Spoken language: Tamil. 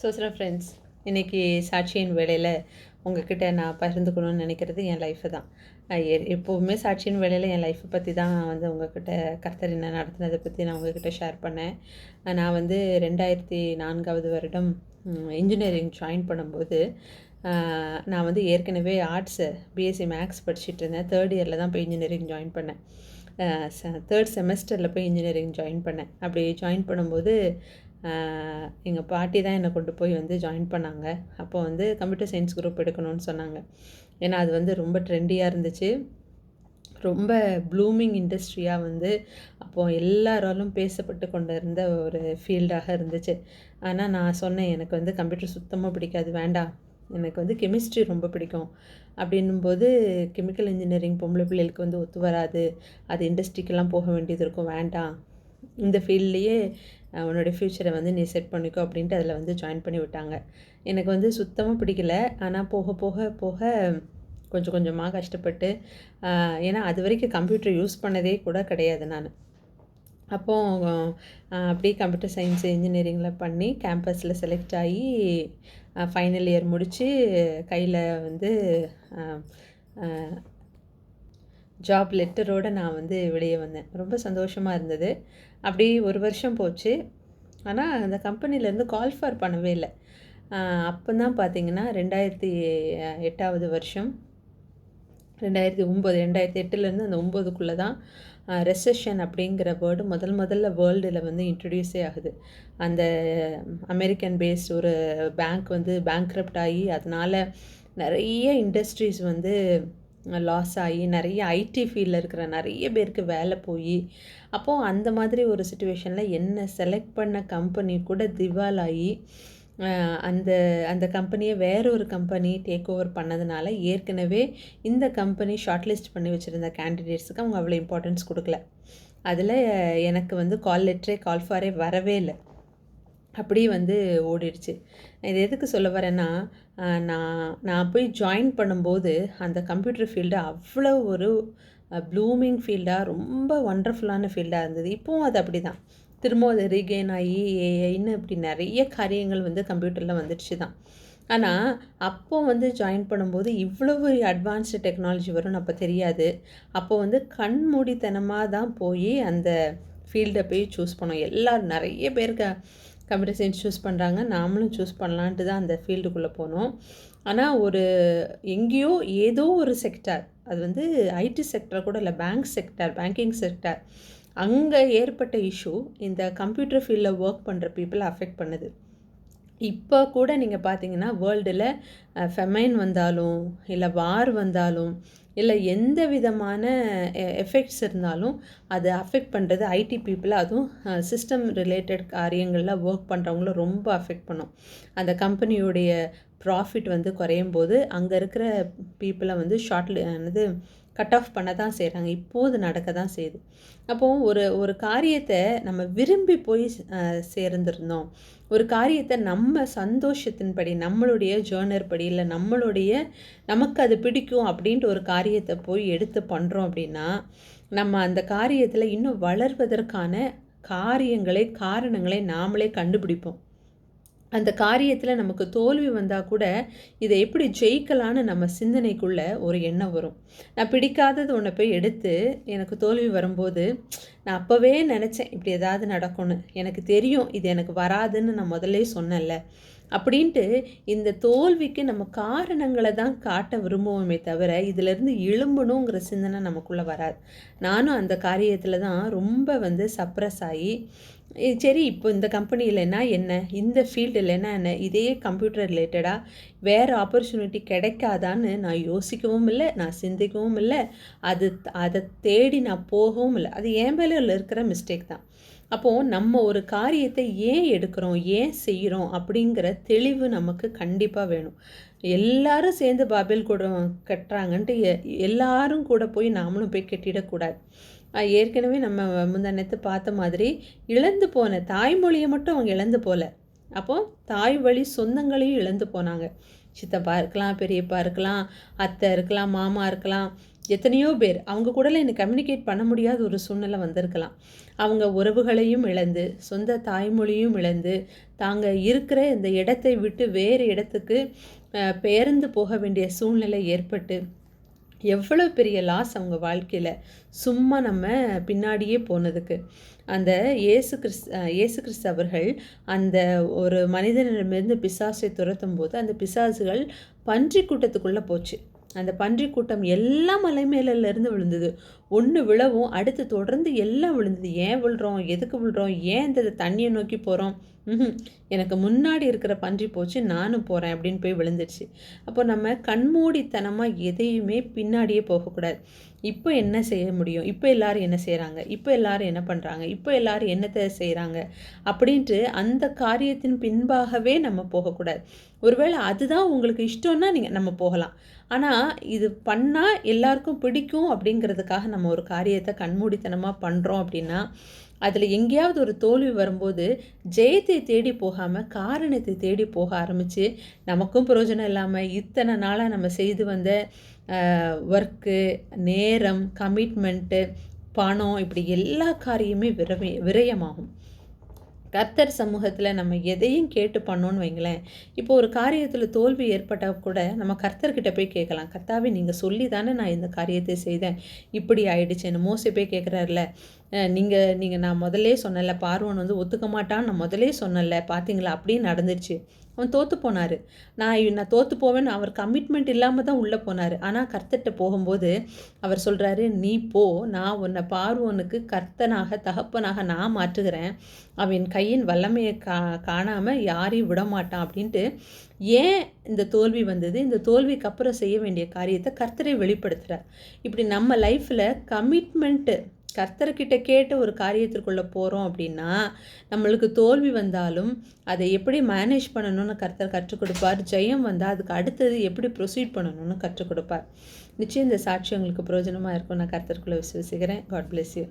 ஸோ சில ஃப்ரெண்ட்ஸ் இன்றைக்கி சாட்சியின் வேலையில் உங்ககிட்ட நான் பகிர்ந்துக்கணும்னு நினைக்கிறது என் லைஃப்பை தான். எ எப்போவுமே சாட்சியின் வேலையில் என் லைஃப்பை பற்றி தான் வந்து உங்ககிட்ட கர்த்தர் என்ன நடத்தினதை பற்றி நான் உங்ககிட்ட ஷேர் பண்ணேன். நான் வந்து ரெண்டாயிரத்தி நான்காவது வருடம் இன்ஜினியரிங் ஜாயின் பண்ணும்போது நான் வந்து ஏற்கனவே ஆர்ட்ஸு பிஎஸ்சி மேக்ஸ் படிச்சுட்டு இருந்தேன். தேர்ட் இயரில் தான் போய் இன்ஜினியரிங் ஜாயின் பண்ணேன். தேர்ட் செமஸ்டரில் போய் இன்ஜினியரிங் ஜாயின் பண்ணேன். அப்படி ஜாயின் பண்ணும்போது எங்கள் பாட்டி தான் என்னை கொண்டு போய் வந்து ஜாயின் பண்ணாங்க. அப்போ வந்து கம்ப்யூட்டர் சயின்ஸ் குரூப் எடுக்கணும்னு சொன்னாங்க. ஏன்னா அது வந்து ரொம்ப ட்ரெண்டியாக இருந்துச்சு. ரொம்ப ப்ளூமிங் இண்டஸ்ட்ரியாக வந்து அப்போது எல்லாராலும் பேசப்பட்டு கொண்டு இருந்த ஒரு ஃபீல்டாக இருந்துச்சு. ஆனால் நான் சொன்னேன் எனக்கு வந்து கம்ப்யூட்டர் சுத்தமாக பிடிக்காது வேண்டாம். எனக்கு வந்து கெமிஸ்ட்ரி ரொம்ப பிடிக்கும். அப்படின்னும்போது கெமிக்கல் இன்ஜினியரிங் பொம்பளை பிள்ளைகளுக்கு வந்து ஒத்து வராது. அது இண்டஸ்ட்ரிக்கெல்லாம் போக வேண்டியது இருக்கும் வேண்டாம். இந்த ஃபீல்ட்லேயே உன்னோடய ஃப்யூச்சரை வந்து நீ செட் பண்ணிக்கோ அப்படின்ட்டு அதில் வந்து ஜாயின் பண்ணி விட்டாங்க. எனக்கு வந்து சுத்தமாக பிடிக்கல. ஆனால் போக போக போக கொஞ்சம் கொஞ்சமாக கஷ்டப்பட்டு ஏன்னா அது வரைக்கும் கம்ப்யூட்டர் யூஸ் பண்ணதே கூட கிடையாது நான். அப்போது அப்படியே கம்ப்யூட்டர் சயின்ஸ் இன்ஜினியரிங்கில் பண்ணி கேம்பஸில் செலக்ட் ஆகி ஃபைனல் இயர் முடித்து கையில் வந்து ஜாப் லெட்டரோடு நான் வந்து வெளியே வந்தேன். ரொம்ப சந்தோஷமாக இருந்தது. அப்படி ஒரு வருஷம் போச்சு. ஆனால் அந்த கம்பெனிலேருந்து கால் ஃபார் பண்ணவே இல்லை. அப்போ தான் பார்த்தீங்கன்னா ரெண்டாயிரத்தி எட்டாவது வருஷம். ரெண்டாயிரத்தி ஒம்பது ரெண்டாயிரத்தி எட்டுலேருந்து அந்த ஒம்போதுக்குள்ளே தான் ரெசஷன் அப்படிங்கிற வேர்டு முதல் முதல்ல வேர்ல்டில் வந்து இன்ட்ரடியூஸே ஆகுது. அந்த அமெரிக்கன் பேஸ்ட் ஒரு பேங்க் வந்து பேங்க்ரப்ட் ஆகி அதனால் நிறைய இண்டஸ்ட்ரீஸ் வந்து லாஸ் ஆகி நிறைய ஐடி ஃபீல்டில் இருக்கிற நிறைய பேருக்கு வேலை போய் அப்போது அந்த மாதிரி ஒரு சுச்சுவேஷனில் என்ன செலக்ட் பண்ண கம்பெனி கூட திவாலாகி அந்த அந்த கம்பெனியை வேற ஒரு கம்பெனி டேக் ஓவர் பண்ணதுனால ஏற்கனவே இந்த கம்பெனி ஷார்ட் லிஸ்ட் பண்ணி வச்சுருந்த கேண்டிடேட்ஸுக்கு அவங்க அவ்வளோ இம்பார்ட்டன்ஸ் கொடுக்கல. அதில் எனக்கு வந்து கால் லெட்டரே கால் ஃபாரே வரவே இல்லை. அப்படியே வந்து ஓடிடுச்சு. இது எதுக்கு சொல்ல வரேன்னா நான் நான் போய் ஜாயின் பண்ணும்போது அந்த கம்ப்யூட்டர் ஃபீல்டு அவ்வளோ ஒரு ப்ளூமிங் ஃபீல்டாக ரொம்ப ஒண்டர்ஃபுல்லான ஃபீல்டாக இருந்தது. இப்போவும் அது அப்படி தான் திரும்ப அது ரீகெயின் ஆகி ஏஐன்னு இப்படி நிறைய காரியங்கள் வந்து கம்ப்யூட்டரில் வந்துடுச்சு தான். ஆனால் அப்போ வந்து ஜாயின் பண்ணும்போது இவ்வளவு அட்வான்ஸ்டு டெக்னாலஜி வரும்னு அப்போ தெரியாது. அப்போ வந்து கண்மூடித்தனமாக தான் போய் அந்த ஃபீல்டை போய் சூஸ் பண்ணோம். எல்லோரும் நிறைய பேருக்கு கம்ப்யூட்டர் சயின்ஸ் சூஸ் பண்ணுறாங்க நாமளும் சூஸ் பண்ணலான்ட்டு தான் அந்த ஃபீல்டுக்குள்ளே போனோம். ஆனால் ஒரு எங்கேயோ ஏதோ ஒரு செக்டார் அது வந்து ஐடி செக்டர் கூட இல்லை பேங்க் செக்டார் பேங்கிங் செக்டார் அங்கே ஏற்பட்ட இஷ்யூ இந்த கம்ப்யூட்டர் ஃபீல்டில் ஒர்க் பண்ணுற பீப்புளை அஃபெக்ட் பண்ணுது. இப்போ கூட நீங்கள் பார்த்தீங்கன்னா வேர்ல்டில் ஃபெமைன் வந்தாலும் இல்லை வார் வந்தாலும் இல்லை எந்த விதமான எஃபெக்ட்ஸ் இருந்தாலும் அது அஃபெக்ட் பண்ணுறது ஐடி பீப்புளை அதுவும் சிஸ்டம் ரிலேட்டட் காரியங்களில் ஒர்க் பண்ணுறவங்கள ரொம்ப அஃபெக்ட் பண்ணும். அந்த கம்பெனியுடைய ப்ராஃபிட் வந்து குறையும் போது அங்கே இருக்கிற பீப்புளை வந்து ஷார்ட்லி என்னது கட் ஆஃப் பண்ண தான் செய்கிறாங்க இப்போது நடக்க தான் செய்யுது அப்போது ஒரு ஒரு காரியத்தை நம்ம விரும்பி போய் சேர்ந்துருந்தோம். ஒரு காரியத்தை நம்ம சந்தோஷத்தின்படி நம்மளுடைய ஜேர்னர் படி இல்லை நம்மளுடைய நமக்கு அது பிடிக்கும் அப்படின்ட்டு ஒரு காரியத்தை போய் எடுத்து பண்ணுறோம் அப்படின்னா நம்ம அந்த காரியத்தில் இன்னும் வளர்வதற்கான காரியங்களை காரணங்களை நாமளே கண்டுபிடிப்போம். அந்த காரியத்தில் நமக்கு தோல்வி வந்தால் கூட இதை எப்படி ஜெயிக்கலான்னு நம்ம சிந்தனைக்குள்ளே ஒரு எண்ணம் வரும். நான் பிடிக்காதது ஒன்றை போய் எடுத்து எனக்கு தோல்வி வரும்போது நான் அப்போவே நினச்சேன் இப்படி ஏதாவது நடக்கும்னு. எனக்கு தெரியும் இது எனக்கு வராதுன்னு நான் முதல்ல சொன்னேன்ல. அப்படின்ட்டு இந்த தோல்விக்கு நம்ம காரணங்களை தான் காட்ட விரும்புவோமே தவிர இதிலேருந்து எழும்பணுங்கிற சிந்தனை நமக்குள்ளே வராது. நானும் அந்த காரியத்தில் தான் ரொம்ப வந்து சப்ரஸ் ஆகி சரி இப்போ இந்த கம்பெனியில் என்ன என்ன? இந்த ஃபீல்டில் என்ன என்ன? இதே கம்ப்யூட்டர் ரிலேட்டடாக வேறு ஆப்பர்ச்சுனிட்டி கிடைக்காதான்னு நான் யோசிக்கவும் இல்லை நான் சிந்திக்கவும் இல்லை. அது அதை தேடி நான் போகவும் இல்லை. அது என் மேலே இருக்கிற மிஸ்டேக் தான். அப்போது நம்ம ஒரு காரியத்தை ஏன் எடுக்கிறோம் ஏன் செய்கிறோம் அப்படிங்கிற தெளிவு நமக்கு கண்டிப்பாக வேணும். எல்லாரும் சேர்ந்து பாபேல் கூட கட்டுறாங்கன்ட்டு எல்லாரும் கூட போய் நாமளும் போய் கட்டிடக்கூடாது. ஏற்கனவே நம்ம முந்தானத்து பார்த்த மாதிரி இழந்து போன தாய்மொழியை மட்டும் அவங்க இழந்து போகல அப்போது தாய் வழி சொந்தங்களையும் இழந்து போனாங்க. சித்தப்பா இருக்கலாம் பெரியப்பா இருக்கலாம் அத்தை இருக்கலாம் மாமா இருக்கலாம் எத்தனையோ பேர் அவங்க கூடலாம் என்னை கம்யூனிகேட் பண்ண முடியாத ஒரு சூழ்நிலை வந்திருக்கலாம். அவங்க உறவுகளையும் இழந்து சொந்த தாய்மொழியும் இழந்து தாங்க இருக்கிற இந்த இடத்தை விட்டு வேறு இடத்துக்கு பெயர்ந்து போக வேண்டிய சூழ்நிலை ஏற்பட்டு எவ்வளோ பெரிய லாஸ் அவங்க வாழ்க்கையில்? சும்மா நம்ம பின்னாடியே போனதுக்கு. அந்த இயேசு கிறிஸ் இயேசு கிறிஸ்து அவர்கள் அந்த ஒரு மனிதனிடமிருந்து பிசாசை துரத்தும் போது அந்த பிசாசுகள் பன்றி கூட்டத்துக்குள்ளே போச்சு. அந்த பன்றி கூட்டம் எல்லாம் மலை மேலிருந்து விழுந்தது. ஒன்று விழவும் அடுத்து தொடர்ந்து எல்லாம் விழுந்தது. ஏன் விழுறோம்? எதுக்கு விழுறோம்? ஏன் இந்த தண்ணியை நோக்கி போகிறோம் எனக்கு முன்னாடி இருக்கிற பன்றி போச்சு நானும் போகிறேன் அப்படின்னு போய் விழுந்துடுச்சு அப்போ நம்ம கண்மூடித்தனமாக எதையுமே பின்னாடியே போகக்கூடாது. இப்போ என்ன செய்ய முடியும்? இப்போ எல்லாரும் என்ன செய்கிறாங்க இப்போ எல்லாரும் என்ன பண்ணுறாங்க இப்போ எல்லாரும் என்னத்தை செய்கிறாங்க அப்படின்ட்டு அந்த காரியத்தின் பின்பாகவே நம்ம போகக்கூடாது. ஒருவேளை அதுதான் உங்களுக்கு இஷ்டம்னா நீங்கள் நம்ம போகலாம். ஆனால் இது பண்ணால் எல்லாருக்கும் பிடிக்கும் அப்படிங்கிறதுக்காக நம்ம நம்ம ஒரு காரியத்தை கண்மூடித்தனமாக பண்ணுறோம் அப்படின்னா அதில் எங்கேயாவது ஒரு தோல்வி வரும்போது ஜெயத்தை தேடி போகாமல் காரணத்தை தேடி போக ஆரம்பித்து நமக்கும் பிரயோஜனம் இல்லாமல் இத்தனை நாளாக நம்ம செய்து வந்த ஒர்க்கு நேரம் கமிட்மெண்ட்டு பணம் இப்படி எல்லா காரியமே விரவி விரயமாகும். கர்த்தர் சமூகத்தில் நம்ம எதையும் கேட்டு பண்ணோன்னு வைங்களேன். இப்போ ஒரு காரியத்தில் தோல்வி ஏற்பட்டால் கூட நம்ம கர்த்தர்கிட்ட போய் கேட்கலாம். கர்த்தாவே நீங்கள் சொல்லி தானே நான் இந்த காரியத்தை செய்தேன். இப்படி ஆயிடுச்சு. என்ன மோசி போய் கேட்குறாருல. நீங்கள் நீங்கள் நான் முதலே சொன்னல பார்வன் வந்து ஒத்துக்க மாட்டான் நான் முதலே சொன்னல பார்த்தீங்களா அப்படியே நடந்துருச்சு. அவன் தோற்று போனார். நான் நான் தோற்று போவேன்னு அவர் கமிட்மெண்ட் இல்லாமல் தான் உள்ளே போனார். ஆனால் கர்த்தர்கிட்ட போகும்போது அவர் சொல்கிறாரு நீ போ நான் உன்னை பார்வோனுக்கு கர்த்தனாக தகப்பனாக நான் மாற்றுகிறேன். அவன் கையின் வல்லமையை கா காணாமல் யாரையும் விட மாட்டான் அப்படின்ட்டு ஏன் இந்த தோல்வி வந்தது? இந்த தோல்விக்கு அப்புறம் செய்ய வேண்டிய காரியத்தை கர்த்தரை வெளிப்படுத்துகிறார் இப்படி நம்ம லைஃப்பில் கமிட்மெண்ட்டு கர்த்தர்கிட்ட கேட்டு ஒரு காரியத்திற்குள்ளே போகிறோம் அப்படின்னா நம்மளுக்கு தோல்வி வந்தாலும் அதை எப்படி மேனேஜ் பண்ணணும்னு கர்த்தர் கற்றுக் கொடுப்பார். ஜெயம் வந்தால் அதுக்கு அடுத்தது எப்படி ப்ரொசீட் பண்ணணும்னு கற்றுக் கொடுப்பார். நிச்சயம் இந்த சாட்சி உங்களுக்கு பிரயோஜனமாக இருக்கும் நான் கர்த்தருக்குள்ளே விசுவசிக்கிறேன். God bless you